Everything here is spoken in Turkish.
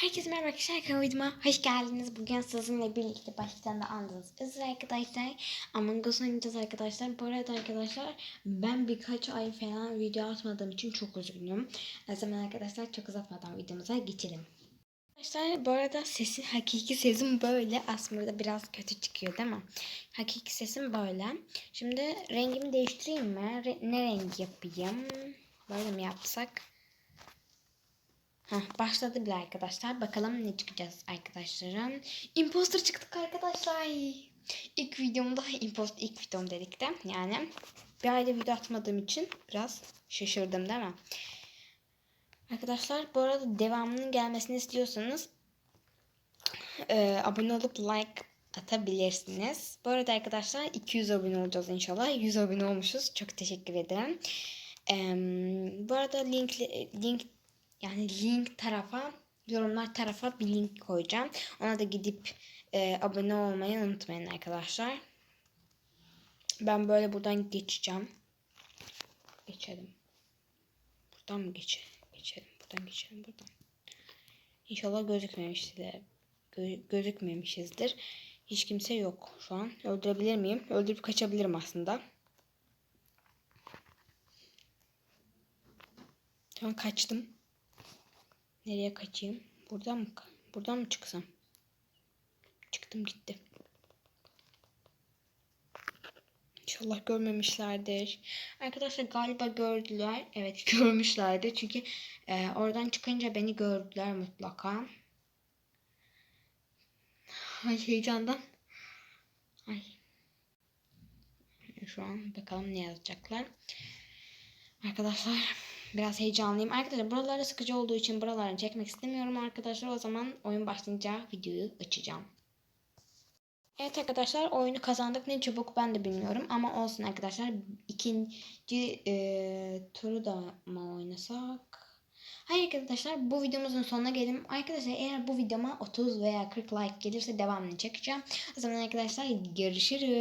Herkese merhaba arkadaşlar kanalıma hoş geldiniz. Bugün sizinle birlikte baştan da andınız üzere arkadaşlar. Among Us oynayacağız arkadaşlar. Bu arada arkadaşlar ben birkaç ay falan video atmadığım için çok üzgünüm. O zaman arkadaşlar çok uzatmadan videomuza geçelim. Arkadaşlar bu arada sesin hakiki sesim böyle. Aslında biraz kötü çıkıyor değil mi? Hakiki sesim böyle. Şimdi rengimi değiştireyim mi? Re- ne rengi yapayım? Böyle mi yapsak? Heh, başladı bile arkadaşlar. Bakalım ne çıkacağız arkadaşlarım. Imposter çıktık arkadaşlar. İlk videomda imposter ilk videom dedik de yani bir ayda video atmadığım için biraz şaşırdım değil mi? Arkadaşlar bu arada devamının gelmesini istiyorsanız e, abone olup like atabilirsiniz. Bu arada arkadaşlar 200 abone olacağız inşallah. 100 abone olmuşuz. Çok teşekkür ederim. E, bu arada link link yani link tarafa yorumlar tarafa bir link koyacağım. Ona da gidip e, abone olmayı unutmayın arkadaşlar. Ben böyle buradan geçeceğim. Geçelim. Buradan mı geçelim? Geçelim. Buradan geçelim. Buradan. İnşallah gözükmemiştir. Gö- gözükmemişizdir. Hiç kimse yok şu an. Öldürebilir miyim? Öldürüp kaçabilirim aslında. Şu an kaçtım. Nereye kaçayım? Buradan mı? Buradan mı çıksam? Çıktım gitti. İnşallah görmemişlerdir. Arkadaşlar galiba gördüler. Evet görmüşlerdi. Çünkü e, oradan çıkınca beni gördüler mutlaka. Ay heyecandan. Ay. Şu an bakalım ne yazacaklar. Arkadaşlar biraz heyecanlıyım. Arkadaşlar buralarda sıkıcı olduğu için buralarını çekmek istemiyorum arkadaşlar. O zaman oyun başlayınca videoyu açacağım. Evet arkadaşlar oyunu kazandık ne çabuk ben de bilmiyorum ama olsun arkadaşlar ikinci e, turu da mı oynasak? Hayır arkadaşlar bu videomuzun sonuna geldim. Arkadaşlar eğer bu videoma 30 veya 40 like gelirse devamını çekeceğim. O zaman arkadaşlar görüşürüz.